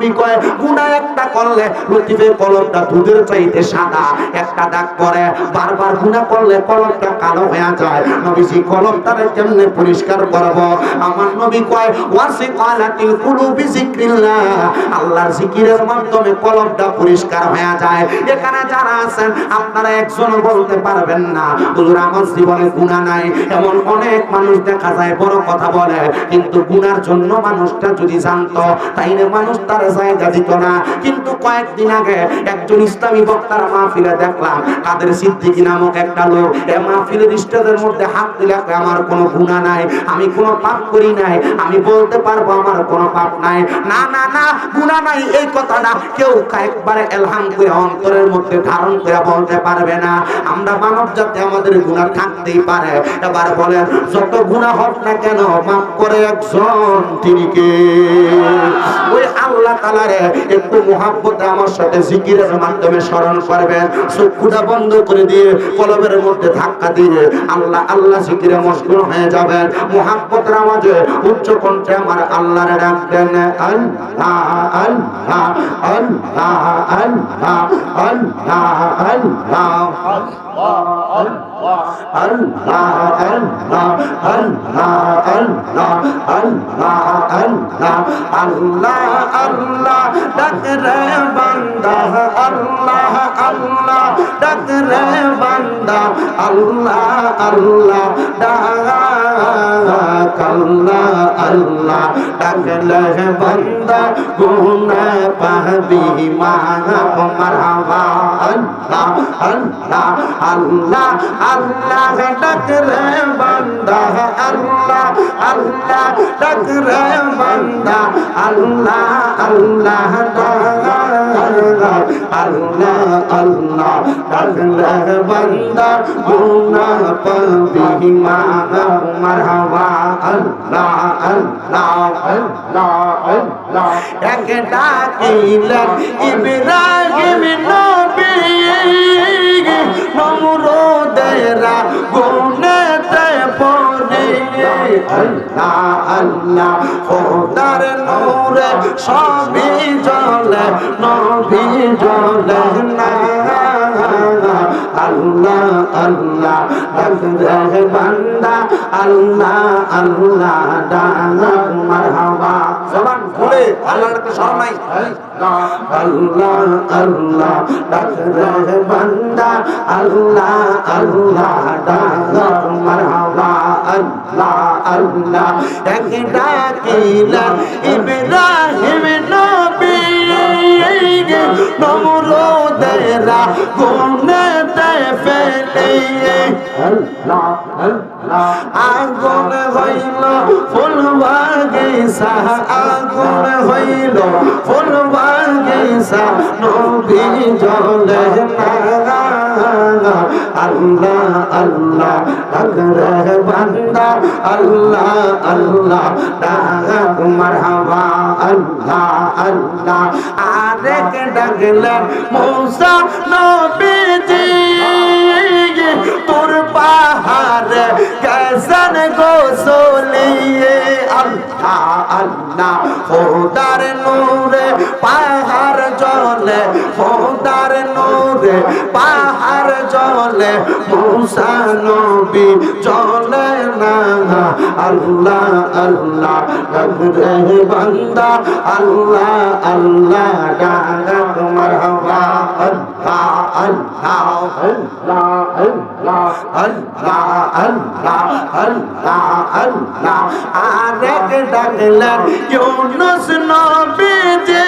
নবী কয় একটা করলে লতিফে কলমটা দুধের চাইতে সাদা। একটা দাগ বারবার করলে কলমটা কালো হয়ে যায়। নবীজি কলমটারে কেমনে পরিষ্কার করব। আমার নবী কয়, ওয়াসিকালাতিল কুলুবি যিকরিল্লাহ। আল্লাহর জিকিরের মাধ্যমে কলমটা পরিষ্কার হয়ে যায়। এখানে যারা আছেন, আপনারা একজন বলতে পারবেন না, হুজুর, আমার জীবনে গুনাহ নাই। এমন অনেক মানুষ দেখা যায়, বড় কথা বলে। কিন্তু গুনার জন্য মানুষটা যদি জানতো, তাইলে মানুষ তার জায়গা দিত না। কিন্তু কয়েকদিন আগে একজন ইসলামী বক্তার মাহফিলে দেখলাম, কাদের নামক একটা লোক, এ মাহফিলের মধ্যে হাত দিলে আমার কোনো গুণা নাই, আমি কোনো পাপ করি নাই, আমি বলতে পারব আমার কোনো পাপ নাই। না না না গুণা নাই, এই কেউ একবারে এলহাম করে অন্তরের মধ্যে ধারণ করে বলতে পারবে না। আমরা মানব জাতি আমাদের গুণা থাকতেই পারে। এবার বলেন, যত গুণা হোক না কেন, মাফ করে একজন, তিনি কে? আল্লাহ তালারে একটু মোহাব্বতে আমার সাথে জিকিরের মাধ্যমে স্মরণ করবেন চক্ষুটা বন্ধ করে দিয়ে কলবের মধ্যে ধাক্কা দিয়ে আল্লাহ আল্লাহ জিকিরে মশগুল হয়ে যাবেন মোহাব্বতের মাঝে উচ্চ কণ্ঠে আমার আল্লাহরে ডাকবেন, আল্লাহ আল্লাহ আল্লাহ আল্লাহ আল্লাহ আল্লাহ। আল্লাহ ডাকরে বান্দা আল্লাহ আল্লাহ ডাকরে বান্দা আল্লাহ আল্লাহ ডাক আল্লাহ আল্লাহ ডাকলে বান্দা গুনা পাবি মা মারহাবা আল্লাহ আল্লাহ আল্লাহ আল্লাহ ডাক রে বান্দা আল্লাহ আল্লাহ ডাক রে বান্দা আল্লাহ আল্লাহ আল্লাহ আল্লাহ ডাক রে বান্দা গুনা পাবি মা মারহাবা আল্লাহ আল্লাহ আল্লাহ আল্লাহ এক ডাকিলেন ইব্রাহিম নবী গুনেতে পড়ে। আল্লাহ আল্লাহ, খোদার নূরে সবই জলে নবী জলে না আল্লাহ আল্লাহ, বান্দা, আল্লাহ আল্লাহ ডাক মারহাবা। জবান খুলে আল্লাহর তো শরণ নাই আল্লাহ আল্লাহ ডাক বান্দা আল্লাহ আল্লাহ ডাক মারহাবা আল্লাহ আল্লাহ ডাকিলা ইব্রাহিম নমরুদেরা গুনেতে ফেলে। আগুন হইল ফুল বাগিসা আগুন হইল ফুল বাগিসা নবী জলে না আল্লাহ আল্লাহ ডাকরে বান্দা আল্লাহ আল্লাহ, ডাক মারহাবা, আল্লাহ আল্লাহ, আরেক ডাকলেন মৌসা নবীজি, তোর পাহাড় গোসলিয়ে আল্লাহ আল্লাহ, খোদার নূরে পাহাড় জলে, খোদার নূরে পাহাড় জলে মুসা নবী চলে না আল্লাহ আল্লাহ ডাকরে বান্দা। আল্লাহ আল্লাহ, ডাক মারহাবা আল্লাহ আল্লাহ আল্লাহ আল্লাহ আল্লাহ আল্লাহ আল্লাহ আল্লাহ। আরেক ডাকলেন, ইউনুস নবীজি।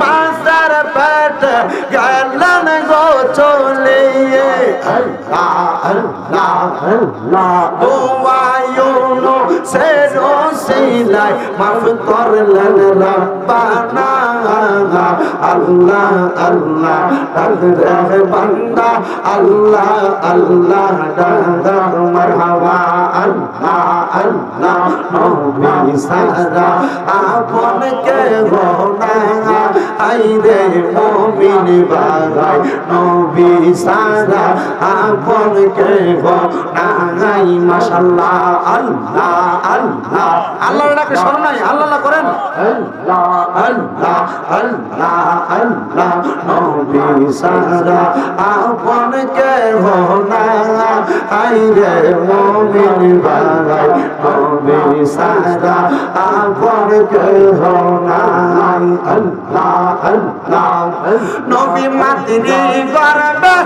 মাসার পেট গেলেন গো। সে রসিলাই মাফ করলেন রব্বানা আল্লাহ আল্লাহ ডাকরে বান্দা, আল্লাহ আল্লাহ। ডাক মারহাবা, আল্লাহ আল্লাহ। নবী সারা আপন কে গোনা আইরে মোমিন বাগাই নবী সারা আপন কে গো নাই মাশাআল্লাহ, আল্লাহ আল্লাহ। ডাকে আল্লাহ আল্লাহ করেন। আল্লাহ আল্লাহ আল্লাহ। আল্লাহ নবী সারা আপন কে গো নাই। রে মমিন বাগাই, নবী সারা আপন কে নাই। আল্লাহ আল্লাহ, নবী মাতৃ গর্বে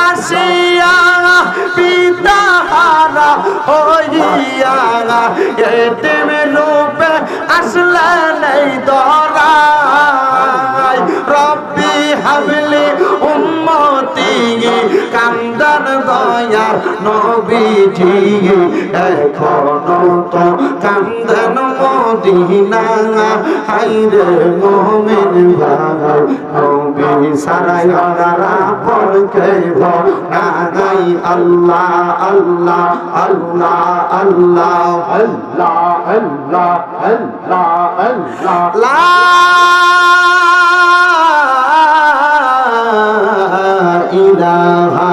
আসিয়া পিতা হারা হইয়া এটিম রূপে আসলেন এই দরাই নবীজি এখনও তো কান্দেন মদিনা হাইরে মোমেন ভাই নবী সারাই অনারা পড়কে ভাই আল্লাহ আল্লাহ আল্লাহ আল্লাহ আল্লাহ আল্লাহ আল্লাহ আল্লাহ। লা ইলাহা